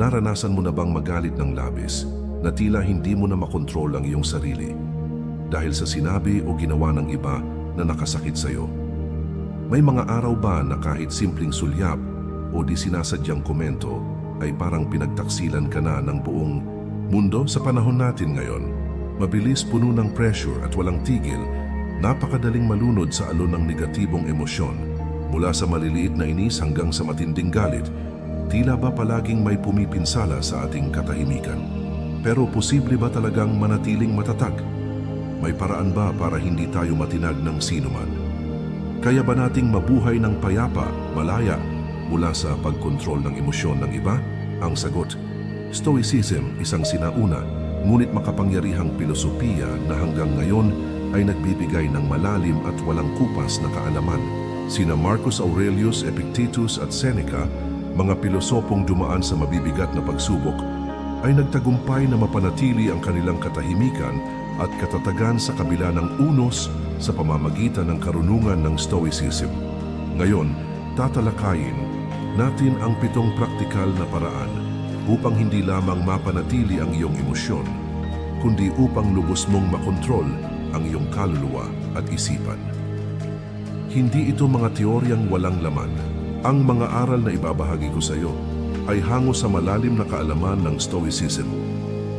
Naranasan mo na bang magalit ng labis na tila hindi mo na makontrol ang iyong sarili dahil sa sinabi o ginawa ng iba na nakasakit sa iyo? May mga araw ba na kahit simpleng sulyap o di sinasadyang komento ay parang pinagtaksilan ka na ng buong mundo sa panahon natin ngayon? Mabilis puno ng pressure at walang tigil, napakadaling malunod sa alon ng negatibong emosyon. Mula sa maliliit na inis hanggang sa matinding galit, tila ba palaging may pumipinsala sa ating katahimikan? Pero posible ba talagang manatiling matatag? May paraan ba para hindi tayo matinag ng sinuman? Kaya ba nating mabuhay ng payapa, malaya, mula sa pagkontrol ng emosyon ng iba? Ang sagot, Stoicism, isang sinauna, ngunit makapangyarihang pilosopiya na hanggang ngayon ay nagbibigay ng malalim at walang kupas na kaalaman. Sina Marcus Aurelius, Epictetus at Seneca, mga pilosopong dumaan sa mabibigat na pagsubok, ay nagtagumpay na mapanatili ang kanilang katahimikan at katatagan sa kabila ng unos sa pamamagitan ng karunungan ng Stoicism. Ngayon, tatalakayin natin ang pitong praktikal na paraan upang hindi lamang mapanatili ang iyong emosyon, kundi upang lubos mong makontrol ang iyong kaluluwa at isipan. Hindi ito mga teoryang walang laman. Ang mga aral na ibabahagi ko sa iyo ay hango sa malalim na kaalaman ng Stoicism.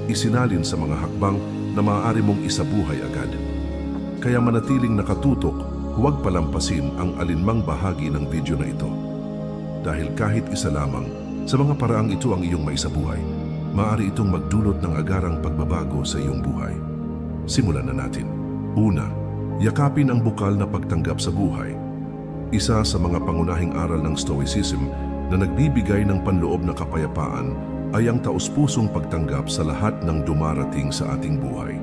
Isinalin sa mga hakbang na maaari mong isabuhay agad. Kaya manatiling nakatutok, huwag palampasin ang alinmang bahagi ng video na ito. Dahil kahit isa lamang, sa mga paraang ito ang iyong maisabuhay, maaari itong magdulot ng agarang pagbabago sa iyong buhay. Simulan na natin. Una, yakapin ang bukal na pagtanggap sa buhay. Isa sa mga pangunahing aral ng Stoicism na nagbibigay ng panloob na kapayapaan ay ang taus-pusong pagtanggap sa lahat ng dumarating sa ating buhay.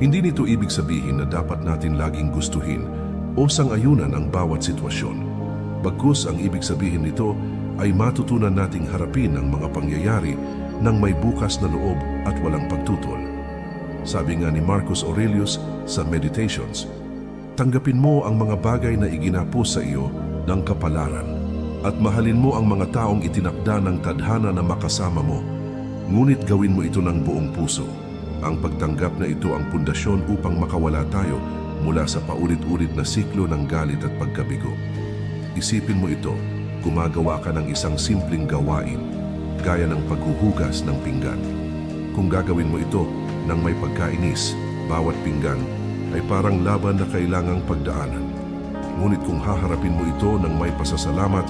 Hindi nito ibig sabihin na dapat natin laging gustuhin o sangayunan ang bawat sitwasyon. Bagkus ang ibig sabihin nito ay matutunan nating harapin ang mga pangyayari ng may bukas na loob at walang pagtutol. Sabi nga ni Marcus Aurelius sa Meditations, tanggapin mo ang mga bagay na iginapos sa iyo ng kapalaran at mahalin mo ang mga taong itinakda ng tadhana na makasama mo. Ngunit gawin mo ito ng buong puso. Ang pagtanggap na ito ang pundasyon upang makawala tayo mula sa paulit-ulit na siklo ng galit at pagkabigo. Isipin mo ito, gumagawa ka ng isang simpleng gawain, gaya ng paghuhugas ng pinggan. Kung gagawin mo ito ng may pagkainis, bawat pinggan ay parang laban na kailangang pagdaanan. Ngunit kung haharapin mo ito ng may pasasalamat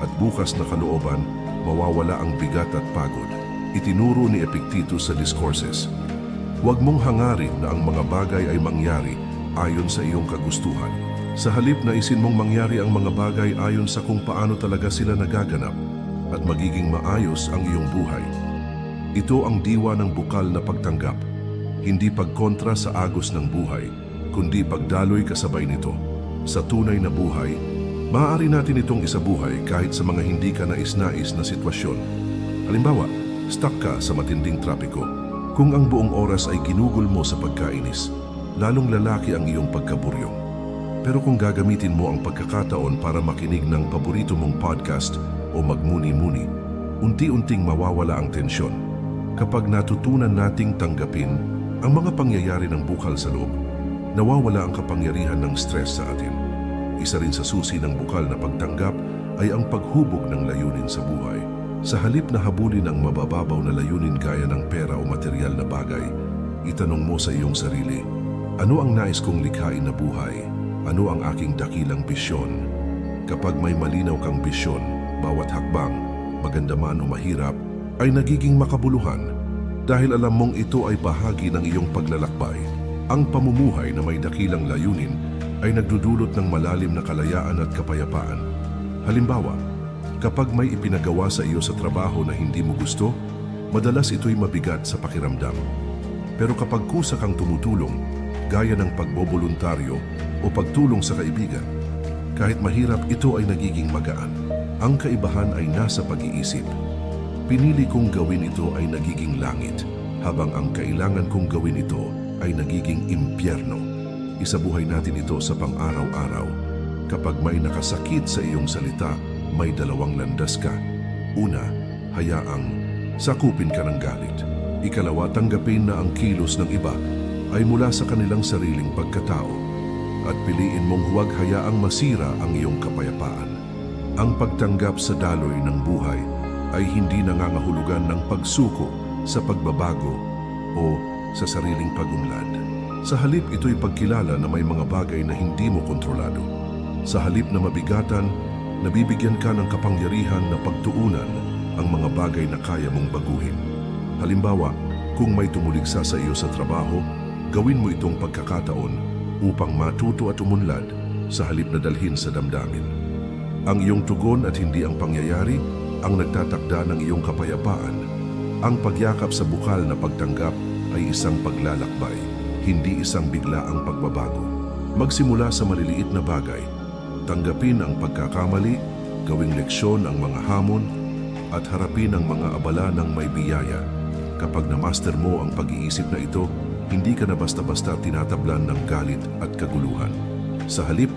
at bukas na kalooban, mawawala ang bigat at pagod. Itinuro ni Epictetus sa Discourses. Huwag mong hangarin na ang mga bagay ay mangyari ayon sa iyong kagustuhan. Sa halip na isin mong mangyari ang mga bagay ayon sa kung paano talaga sila nagaganap at magiging maayos ang iyong buhay. Ito ang diwa ng bukal na pagtanggap, hindi pagkontra sa agos ng buhay, kundi pagdaloy kasabay nito. Sa tunay na buhay, maaari natin itong isabuhay kahit sa mga hindi ka nais-nais na sitwasyon. Halimbawa, stuck ka sa matinding trapiko. Kung ang buong oras ay ginugol mo sa pagkainis, lalong lalaki ang iyong pagkaburyong. Pero kung gagamitin mo ang pagkakataon para makinig ng paborito mong podcast o magmuni-muni, unti-unting mawawala ang tensyon. Kapag natutunan nating tanggapin ang mga pangyayari ng bukal sa loob, nawawala ang kapangyarihan ng stress sa atin. Isa rin sa susi ng bukal na pagtanggap ay ang paghubog ng layunin sa buhay. Sa halip na habulin ang mabababaw na layunin gaya ng pera o material na bagay, itanong mo sa iyong sarili, ano ang nais kong likhain na buhay? Ano ang aking dakilang bisyon? Kapag may malinaw kang bisyon, bawat hakbang, maganda man o mahirap, ay nagiging makabuluhan dahil alam mong ito ay bahagi ng iyong paglalakbay. Ang pamumuhay na may dakilang layunin ay nagdudulot ng malalim na kalayaan at kapayapaan. Halimbawa, kapag may ipinagawa sa iyo sa trabaho na hindi mo gusto, madalas ito'y mabigat sa pakiramdam. Pero kapag kusa kang tumutulong, gaya ng pagboboluntaryo o pagtulong sa kaibigan, kahit mahirap ito ay nagiging magaan. Ang kaibahan ay nasa pag-iisip. Pinili kong gawin ito ay nagiging langit, habang ang kailangan kong gawin ito ay nagiging impyerno. Isabuhay natin ito sa pang-araw-araw. Kapag may nakasakit sa iyong salita, may dalawang landas ka. Una, hayaang sakupin ka ng galit. Ikalawa, tanggapin na ang kilos ng iba ay mula sa kanilang sariling pagkatao at piliin mong huwag hayaang masira ang iyong kapayapaan. Ang pagtanggap sa daloy ng buhay ay hindi nangangahulugan ng pagsuko sa pagbabago o sa sariling pagunlad. Sa halip ito'y pagkilala na may mga bagay na hindi mo kontrolado. Sa halip na mabigatan, nabibigyan ka ng kapangyarihan na pagtuunan ang mga bagay na kaya mong baguhin. Halimbawa, kung may tumuligsa sa iyo sa trabaho, gawin mo itong pagkakataon upang matuto at umunlad sa halip na dalhin sa damdamin. Ang iyong tugon at hindi ang pangyayari ang nagtatakda ng iyong kapayapaan. Ang pagyakap sa bukal na pagtanggap ay isang paglalakbay, hindi isang bigla ang pagbabago. Magsimula sa maliliit na bagay, tanggapin ang pagkakamali, gawing leksyon ang mga hamon, at harapin ang mga abala ng may biyaya. Kapag na-master mo ang pag-iisip na ito, hindi ka na basta-basta tinatablan ng galit at kaguluhan. Sa halip,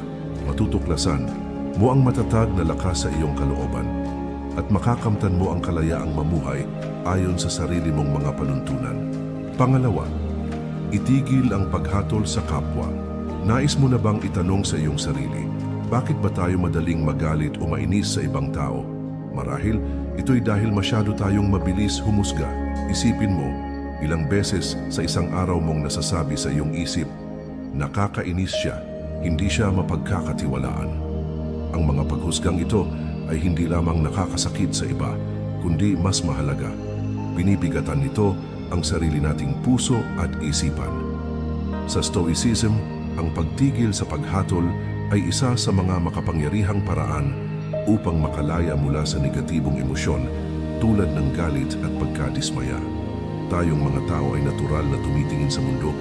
matutuklasan mo ang matatag na lakas sa iyong kalooban at makakamtan mo ang kalayaang mamuhay ayon sa sarili mong mga panuntunan. Pangalawa, itigil ang paghatol sa kapwa. Nais mo na bang itanong sa iyong sarili, bakit ba tayo madaling magalit o mainis sa ibang tao? Marahil, ito'y dahil masyado tayong mabilis humusga. Isipin mo, ilang beses sa isang araw mong nasasabi sa iyong isip, nakakainis siya, hindi siya mapagkakatiwalaan. Ang mga paghusgang ito ay hindi lamang nakakasakit sa iba, kundi mas mahalaga. Binibigatan nito ang sarili nating puso at isipan. Sa Stoicism, ang pagtigil sa paghatol ay isa sa mga makapangyarihang paraan upang makalaya mula sa negatibong emosyon tulad ng galit at pagkadismaya. Tayong mga tao ay natural na tumitingin sa mundo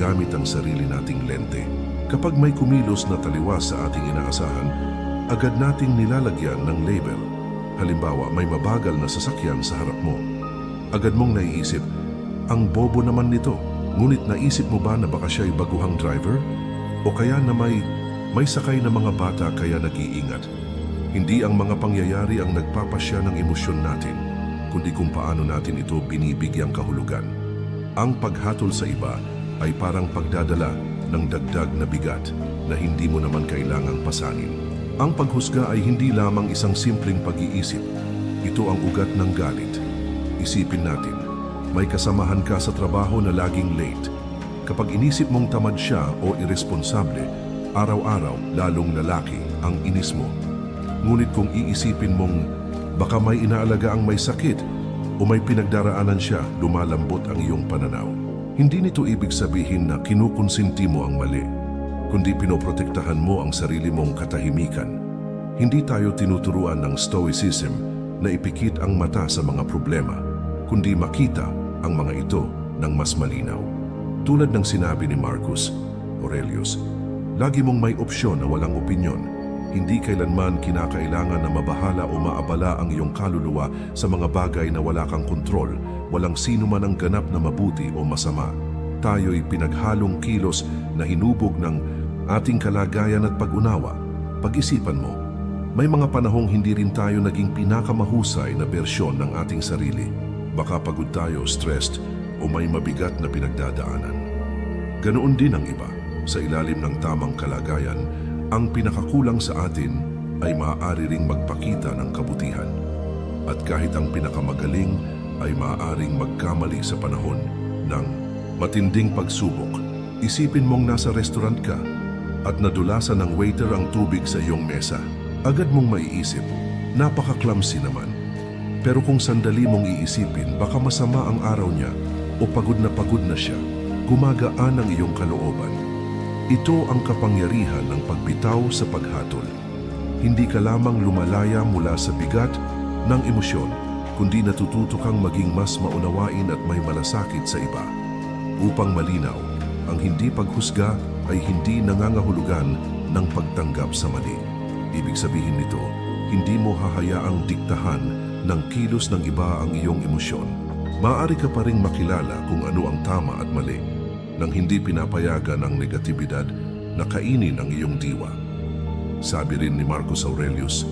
gamit ang sarili nating lente. Kapag may kumilos na taliwas sa ating inaasahan, agad nating nilalagyan ng label. Halimbawa, may mabagal na sasakyan sa harap mo. Agad mong naiisip, ang bobo naman nito. Ngunit naisip mo ba na baka siya'y baguhang driver? O kaya na may, may sakay na mga bata kaya nag-iingat? Hindi ang mga pangyayari ang nagpapasya ng emosyon natin, kundi kung paano natin ito binibigyang kahulugan. Ang paghatol sa iba ay parang pagdadala ng dagdag na bigat na hindi mo naman kailangang pasanin. Ang paghusga ay hindi lamang isang simpleng pag-iisip. Ito ang ugat ng galit. Isipin natin, may kasamahan ka sa trabaho na laging late. Kapag inisip mong tamad siya o irresponsable, araw-araw lalong lalaki ang inis mo. Ngunit kung iisipin mong baka may inaalaga ang may sakit o may pinagdaraanan siya, lumalambot ang iyong pananaw. Hindi nito ibig sabihin na kinukonsinti mo ang mali, kundi pinoprotektahan mo ang sarili mong katahimikan. Hindi tayo tinuturuan ng Stoicism na ipikit ang mata sa mga problema, kundi makita ang mga ito ng mas malinaw. Tulad ng sinabi ni Marcus Aurelius, lagi mong may opsyon na walang opinyon. Hindi kailanman kinakailangan na mabahala o maabala ang iyong kaluluwa sa mga bagay na wala kang kontrol, walang sino man ang ganap na mabuti o masama. Tayo'y pinaghalong kilos na hinubog ng ating kalagayan at pag-unawa. Pag-isipan mo, may mga panahong hindi rin tayo naging pinakamahusay na bersyon ng ating sarili. Baka pagod tayo, stressed, o may mabigat na pinagdadaanan. Ganoon din ang iba. Sa ilalim ng tamang kalagayan, ang pinakakulang sa atin ay maaari ring magpakita ng kabutihan. At kahit ang pinakamagaling ay maaaring magkamali sa panahon ng matinding pagsubok. Isipin mong nasa restaurant ka at nadulasan ng waiter ang tubig sa iyong mesa. Agad mong maiisip, napaka-clumsy naman. Pero kung sandali mong iisipin, baka masama ang araw niya o pagod na pagod na siya, gumagaan ang iyong kalooban. Ito ang kapangyarihan ng pagbitaw sa paghatol. Hindi ka lamang lumalaya mula sa bigat ng emosyon, kundi natututo kang maging mas maunawain at may malasakit sa iba. Upang malinaw, ang hindi paghusga ay hindi nangangahulugan ng pagtanggap sa mali. Ibig sabihin nito, hindi mo hahayaang diktahan ng kilos ng iba ang iyong emosyon. Maaari ka pa ring makilala kung ano ang tama at mali nang hindi pinapayagan ang negatibidad na kainin ang iyong diwa. Sabi rin ni Marcus Aurelius,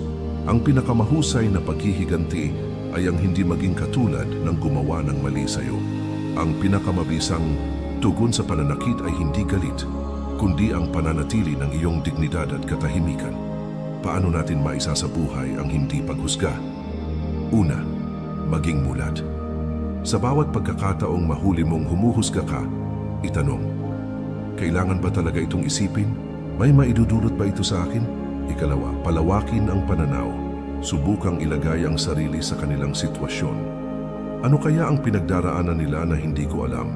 ang pinakamahusay na paghihiganti ay ang hindi maging katulad ng gumawa ng mali sa iyo. Ang pinakamabisang tugon sa pananakit ay hindi galit, kundi ang pananatili ng iyong dignidad at katahimikan. Paano natin maisa sa buhay ang hindi paghusga? Una, maging mulat. Sa bawat pagkakataong mahuli mong humuhusga ka, itanong, kailangan ba talaga itong isipin? May maidudulot ba ito sa akin? Ikalawa, palawakin ang pananaw. Subukang ilagay ang sarili sa kanilang sitwasyon. Ano kaya ang pinagdaraanan nila na hindi ko alam?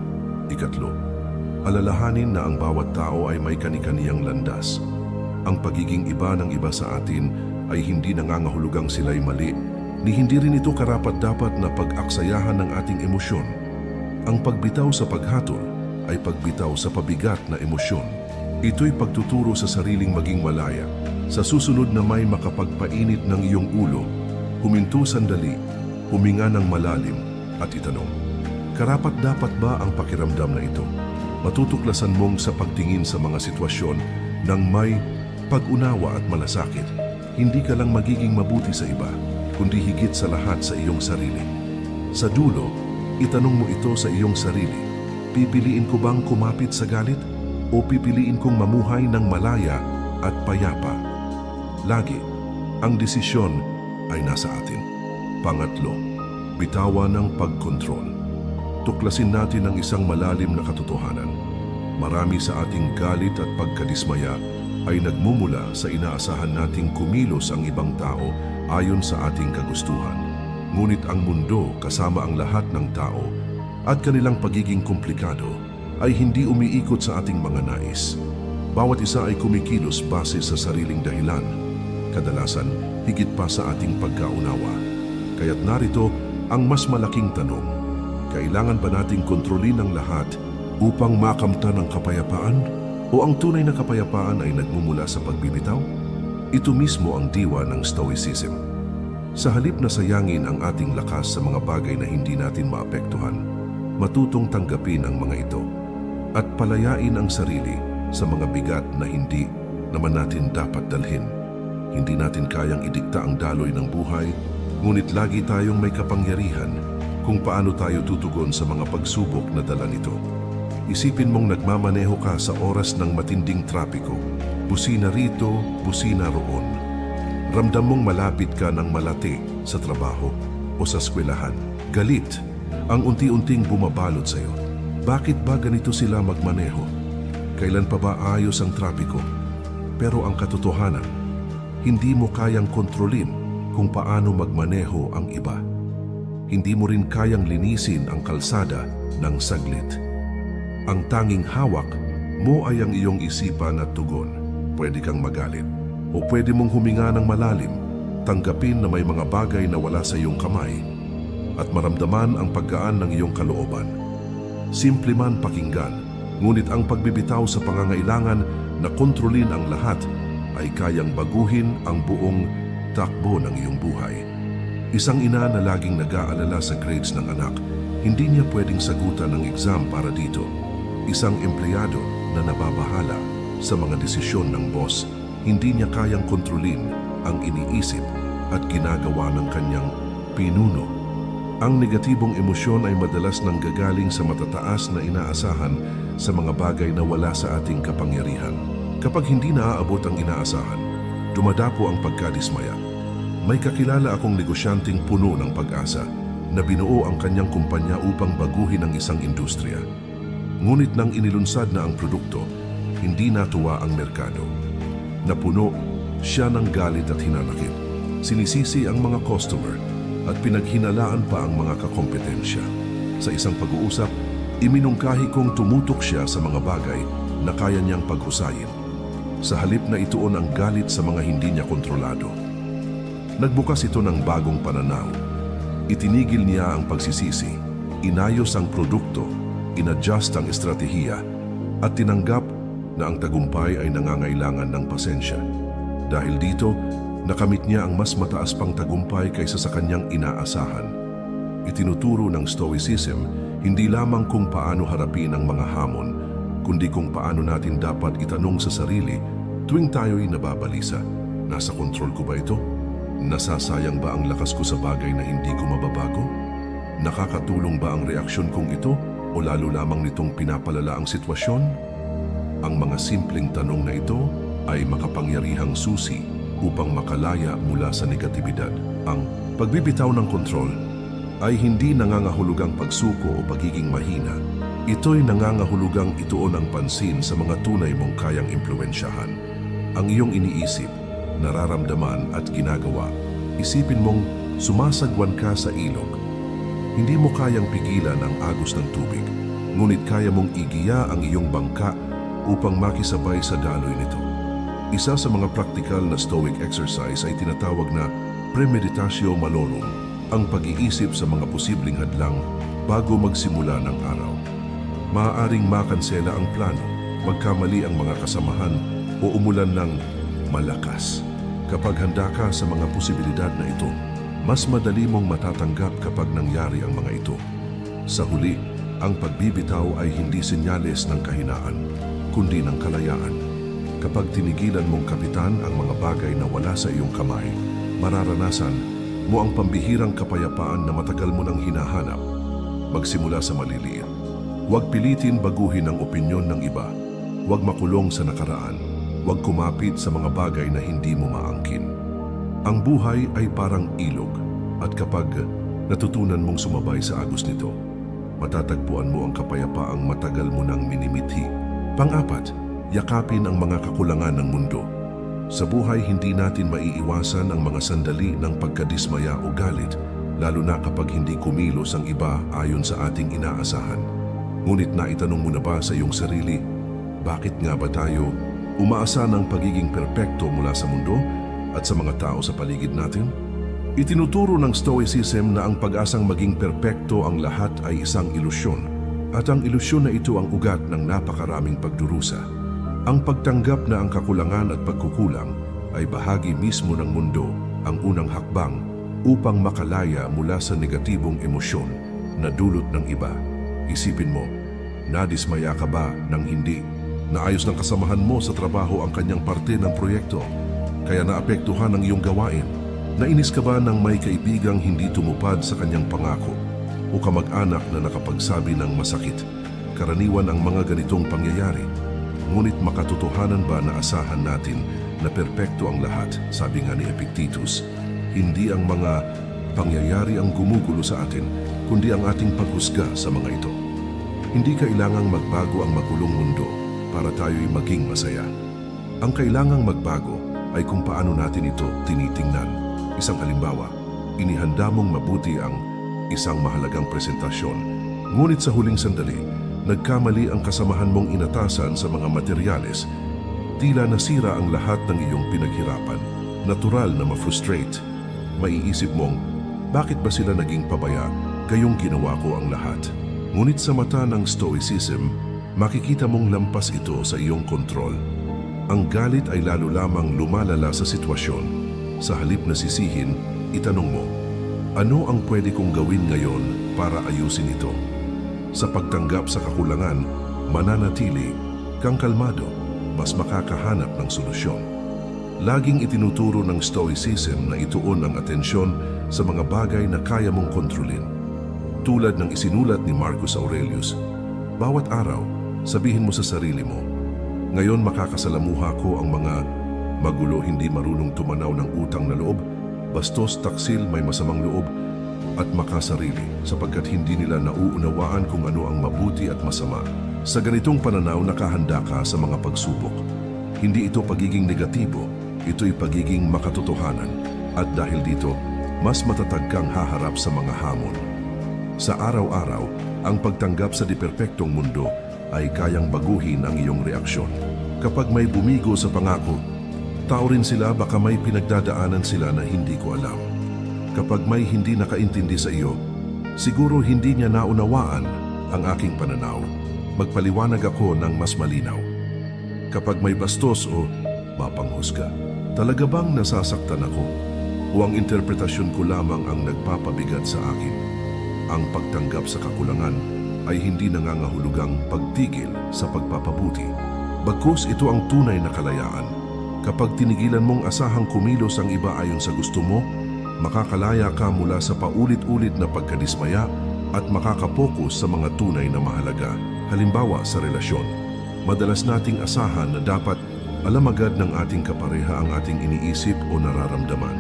Ikatlo, alalahanin na ang bawat tao ay may kanikaniyang landas. Ang pagiging iba ng iba sa atin ay hindi nangangahulugang sila'y mali, ni hindi rin ito karapat-dapat na pag-aksayahan ng ating emosyon. Ang pagbitaw sa paghatol ay pagbitaw sa pabigat na emosyon. Ito'y pagtuturo sa sariling maging malaya. Sa susunod na may makapagpainit ng iyong ulo, huminto sandali, huminga ng malalim at itanong, karapat dapat ba ang pakiramdam na ito? Matutuklasan mong sa pagtingin sa mga sitwasyon ng may pag-unawa at malasakit, hindi ka lang magiging mabuti sa iba, kundi higit sa lahat sa iyong sarili. Sa dulo, itanong mo ito sa iyong sarili. Pipiliin ko bang kumapit sa galit o pipiliin kong mamuhay ng malaya at payapa? Lagi, ang desisyon ay nasa atin. Pangatlo, bitawan ng pagkontrol. Tuklasin natin ang isang malalim na katotohanan. Marami sa ating galit at pagkadismaya ay nagmumula sa inaasahan nating kumilos ang ibang tao ayon sa ating kagustuhan. Ngunit ang mundo kasama ang lahat ng tao at kanilang pagiging komplikado ay hindi umiikot sa ating mga nais. Bawat isa ay kumikilos base sa sariling dahilan. Kadalasan, higit pa sa ating pagkaunawa. Kaya't narito ang mas malaking tanong. Kailangan ba nating kontrolin ang lahat upang makamtan ang kapayapaan? O ang tunay na kapayapaan ay nagmumula sa pagbibitaw? Ito mismo ang diwa ng Stoicism. Sa halip na sayangin ang ating lakas sa mga bagay na hindi natin maapektuhan, matutong tanggapin ang mga ito at palayain ang sarili sa mga bigat na hindi naman natin dapat dalhin. Hindi natin kayang idikta ang daloy ng buhay, ngunit lagi tayong may kapangyarihan kung paano tayo tutugon sa mga pagsubok na dala nito. Isipin mong nagmamaneho ka sa oras ng matinding trapiko. Busina rito, busina roon. Ramdam mong malapit ka ng malati sa trabaho o sa eskwelahan. Galit ang unti-unting bumabalot sa iyo. Bakit ba ganito sila magmaneho? Kailan pa ba ayos ang trapiko? Pero ang katotohanan, hindi mo kayang kontrolin kung paano magmaneho ang iba. Hindi mo rin kayang linisin ang kalsada ng saglit. Ang tanging hawak mo ay ang iyong isipan at tugon. Pwede kang magalit o pwede mong huminga ng malalim, tanggapin na may mga bagay na wala sa iyong kamay at maramdaman ang paggaan ng iyong kalooban. Simple man pakinggan, ngunit ang pagbibitaw sa pangangailangan na kontrolin ang lahat ay kayang baguhin ang buong takbo ng iyong buhay. Isang ina na laging nag-aalala sa grades ng anak, hindi niya pwedeng sagutan ng exam para dito. Isang empleyado na nababahala sa mga desisyon ng boss, hindi niya kayang kontrolin ang iniisip at ginagawa ng kanyang pinuno. Ang negatibong emosyon ay madalas nang gagaling sa matataas na inaasahan sa mga bagay na wala sa ating kapangyarihan. Kapag hindi naaabot ang inaasahan, dumadapo ang pagkadismaya. May kakilala akong negosyanteng puno ng pag-asa na binuo ang kanyang kumpanya upang baguhin ang isang industriya. Ngunit nang inilunsad na ang produkto, hindi natuwa ang merkado. Napuno siya ng galit at hinanakit. Sinisisi ang mga customer at pinaghinalaan pa ang mga kakompetensya. Sa isang pag-uusap, iminungkahi kong tumutok siya sa mga bagay na kaya niyang paghusayin. Sa halip na ituon ang galit sa mga hindi niya kontrolado. Nagbukas ito ng bagong pananaw. Itinigil niya ang pagsisisi, inayos ang produkto, inadjust ang estratehiya, at tinanggap na ang tagumpay ay nangangailangan ng pasensya. Dahil dito, nakamit niya ang mas mataas pang tagumpay kaysa sa kanyang inaasahan. Itinuturo ng Stoicism hindi lamang kung paano harapin ang mga hamon, kundi kung paano natin dapat itanong sa sarili tuwing tayo'y nababalisa. Nasa kontrol ko ba ito? Nasasayang ba ang lakas ko sa bagay na hindi ko mababago? Nakakatulong ba ang reaksyon kong ito o lalo lamang nitong pinapalala ang sitwasyon? Ang mga simpleng tanong na ito ay makapangyarihang susi upang makalaya mula sa negatibidad. Ang pagbibitaw ng kontrol ay hindi nangangahulugang pagsuko o pagiging mahina. Ito'y nangangahulugang ituon ang pansin sa mga tunay mong kayang impluensyahan. Ang iyong iniisip, nararamdaman at ginagawa. Isipin mong sumasagwan ka sa ilog. Hindi mo kayang pigilan ang agos ng tubig, ngunit kaya mong igiya ang iyong bangka upang makisabay sa daloy nito. Isa sa mga praktikal na stoic exercise ay tinatawag na premeditatio malorum, ang pag-iisip sa mga posibleng hadlang bago magsimula ng araw. Maaaring makansela ang plano, magkamali ang mga kasamahan o umulan ng malakas. Kapag handa ka sa mga posibilidad na ito, mas madali mong matatanggap kapag nangyari ang mga ito. Sa huli, ang pagbibitaw ay hindi senyales ng kahinaan, kundi ng kalayaan. Kapag tinigilan mong kapitan ang mga bagay na wala sa iyong kamay, mararanasan mo ang pambihirang kapayapaan na matagal mo nang hinahanap. Magsimula sa maliliit. Huwag pilitin baguhin ang opinyon ng iba. Huwag makulong sa nakaraan. Huwag kumapit sa mga bagay na hindi mo maangkin. Ang buhay ay parang ilog at kapag natutunan mong sumabay sa agos nito, matatagpuan mo ang kapayapaang matagal mo nang minimithi. Pang-apat, yakapin ang mga kakulangan ng mundo. Sa buhay, hindi natin maiiwasan ang mga sandali ng pagkadismaya o galit, lalo na kapag hindi kumilos ang iba ayon sa ating inaasahan. Ngunit naitanong mo na ba sa iyong sarili, bakit nga ba tayo umaasa ng pagiging perpekto mula sa mundo at sa mga tao sa paligid natin? Itinuturo ng Stoicism na ang pag-asang maging perpekto ang lahat ay isang ilusyon at ang ilusyon na ito ang ugat ng napakaraming pagdurusa. Ang pagtanggap na ang kakulangan at pagkukulang ay bahagi mismo ng mundo ang unang hakbang upang makalaya mula sa negatibong emosyon na dulot ng iba. Isipin mo, nadismaya ka ba ng hindi? Naayos ng kasamahan mo sa trabaho ang kanyang parte ng proyekto, kaya naapektuhan ang iyong gawain. Nainis ka ba ng may kaibigang hindi tumupad sa kanyang pangako? O kamag-anak na nakapagsabi ng masakit? Karaniwan ang mga ganitong pangyayari. Ngunit makatotohanan ba na asahan natin na perpekto ang lahat, sabi nga ni Epictetus, hindi ang mga pangyayari ang gumugulo sa atin, kundi ang ating paghusga sa mga ito. Hindi kailangang magbago ang magulong mundo para tayo'y maging masaya. Ang kailangang magbago ay kung paano natin ito tinitingnan. Isang halimbawa, inihanda mong mabuti ang isang mahalagang presentasyon. Ngunit sa huling sandali, nagkamali ang kasamahan mong inatasan sa mga materyales. Tila nasira ang lahat ng iyong pinaghirapan. Natural na ma-frustrate. Maiisip mong, bakit ba sila naging pabaya? Gayong ginawa ko ang lahat. Ngunit sa mata ng Stoicism, makikita mong lampas ito sa iyong kontrol. Ang galit ay lalo lamang lumalala sa sitwasyon. Sa halip na sisihin, itanong mo, ano ang pwede kong gawin ngayon para ayusin ito? Sa pagtanggap sa kakulangan, mananatili, kang kalmado, mas makakahanap ng solusyon. Laging itinuturo ng Stoicism na ituon ang atensyon sa mga bagay na kaya mong kontrolin. Tulad ng isinulat ni Marcus Aurelius, bawat araw, sabihin mo sa sarili mo, ngayon makakasalamuha ko ang mga magulo hindi marunong tumanaw ng utang na loob, bastos taksil may masamang loob, at makasarili sapagkat hindi nila nauunawaan kung ano ang mabuti at masama. Sa ganitong pananaw nakahanda ka sa mga pagsubok. Hindi ito pagiging negatibo, ito'y pagiging makatotohanan. At dahil dito, mas matatag kang haharap sa mga hamon. Sa araw-araw, ang pagtanggap sa diperpektong mundo ay kayang baguhin ang iyong reaksyon. Kapag may bumigo sa pangako, tao rin sila baka may pinagdadaanan sila na hindi ko alam. Kapag may hindi nakaintindi sa iyo, siguro hindi niya naunawaan ang aking pananaw. Magpaliwanag ako ng mas malinaw. Kapag may bastos o mapanghusga, talaga bang nasasaktan ako? O ang interpretasyon ko lamang ang nagpapabigat sa akin? Ang pagtanggap sa kakulangan ay hindi nangangahulugang pagtigil sa pagpapabuti. Bagkus ito ang tunay na kalayaan Kapag tinigilan mong asahang kumilos ang iba ayon sa gusto mo, makakalaya ka mula sa paulit-ulit na pagkadismaya at makakapokus sa mga tunay na mahalaga. Halimbawa sa relasyon, madalas nating asahan na dapat alam agad ng ating kapareha ang ating iniisip o nararamdaman.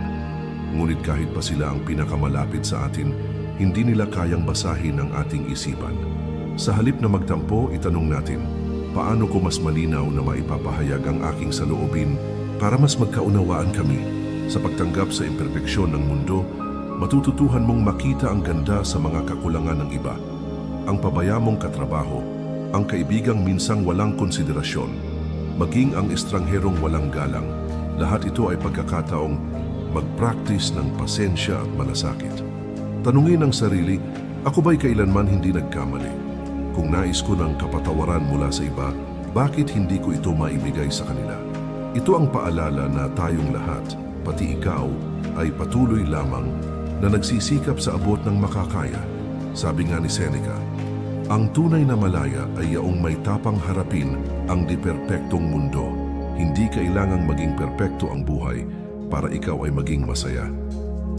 Ngunit kahit pa sila ang pinakamalapit sa atin, hindi nila kayang basahin ang ating isipan. Sa halip na magtampo, itanong natin, paano ko mas malinaw na maipapahayag ang aking saloobin para mas magkaunawaan kami? Sa pagtanggap sa imperfeksyon ng mundo, matututuhan mong makita ang ganda sa mga kakulangan ng iba. Ang pabaya mong katrabaho, ang kaibigang minsang walang konsiderasyon, maging ang estrangherong walang galang, lahat ito ay pagkakataong mag-practice ng pasensya at malasakit. Tanungin ang sarili, ako ba'y kailanman hindi nagkamali? Kung nais ko ng kapatawaran mula sa iba, bakit hindi ko ito maibigay sa kanila? Ito ang paalala na tayong lahat, pati ikaw, ay patuloy lamang na nagsisikap sa abot ng makakaya. Sabi nga ni Seneca, ang tunay na malaya ay yaong may tapang harapin ang di perpektong mundo. Hindi kailangang maging perpekto ang buhay para ikaw ay maging masaya.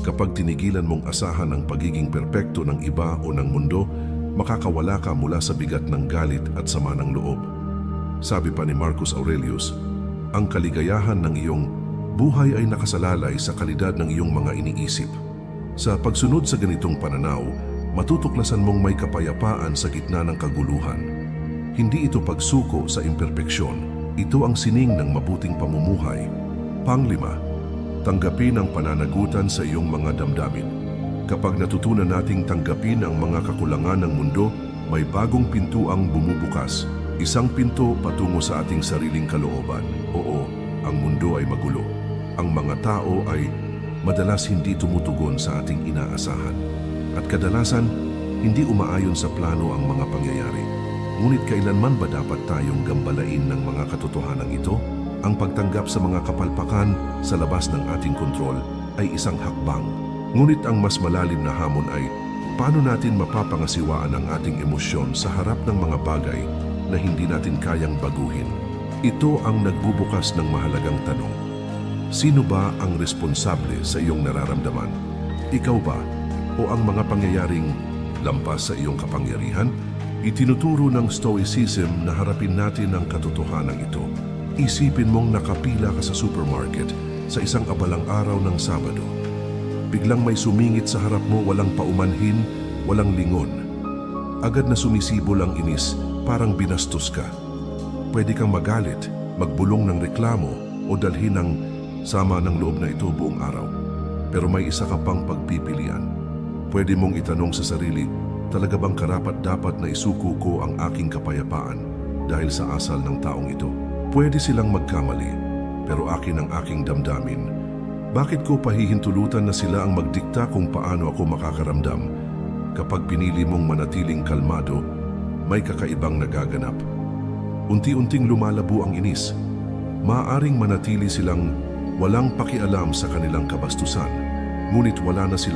Kapag tinigilan mong asahan ang pagiging perpekto ng iba o ng mundo, makakawala ka mula sa bigat ng galit at sama ng loob. Sabi pa ni Marcus Aurelius, ang kaligayahan ng iyong buhay ay nakasalalay sa kalidad ng iyong mga iniisip. Sa pagsunod sa ganitong pananaw, matutuklasan mong may kapayapaan sa gitna ng kaguluhan. Hindi ito pagsuko sa imperpeksyon, ito ang sining ng mabuting pamumuhay. Panglima, tanggapin ang pananagutan sa iyong mga damdamin. Kapag natutunan nating tanggapin ang mga kakulangan ng mundo, may bagong pintuang bumubukas. Isang pinto patungo sa ating sariling kalooban. Oo, ang mundo ay magulo. Ang mga tao ay madalas hindi tumutugon sa ating inaasahan. At kadalasan, hindi umaayon sa plano ang mga pangyayari. Ngunit kailanman ba dapat tayong gambalain ng mga katotohanan ito? Ang pagtanggap sa mga kapalpakan sa labas ng ating kontrol ay isang hakbang. Ngunit ang mas malalim na hamon ay paano natin mapapangasiwaan ang ating emosyon sa harap ng mga bagay na hindi natin kayang baguhin. Ito ang nagbubukas ng mahalagang tanong. Sino ba ang responsable sa iyong nararamdaman? Ikaw ba o ang mga pangyayaring lampas sa iyong kapangyarihan? Itinuturo ng Stoicism na harapin natin ang katotohanan ito. Isipin mong nakapila ka sa supermarket sa isang abalang araw ng Sabado. Biglang may sumingit sa harap mo walang paumanhin, walang lingon. Agad na sumisibol ang inis, parang binastos ka. Pwede kang magalit, magbulong ng reklamo o dalhin ng sama ng loob na ito buong araw. Pero may isa ka pang pagpipilian. Pwede mong itanong sa sarili, talaga bang karapat dapat na isuko ko ang aking kapayapaan dahil sa asal ng taong ito? Pwede silang magkamali, pero akin ang aking damdamin. Bakit ko pahihintulutan na sila ang magdikta kung paano ako makakaramdam? Kapag pinili mong manatiling kalmado, may kakaibang nagaganap. Unti-unting lumalabo ang inis. Maaring manatili silang walang pakialam sa kanilang kabastusan, ngunit wala na silang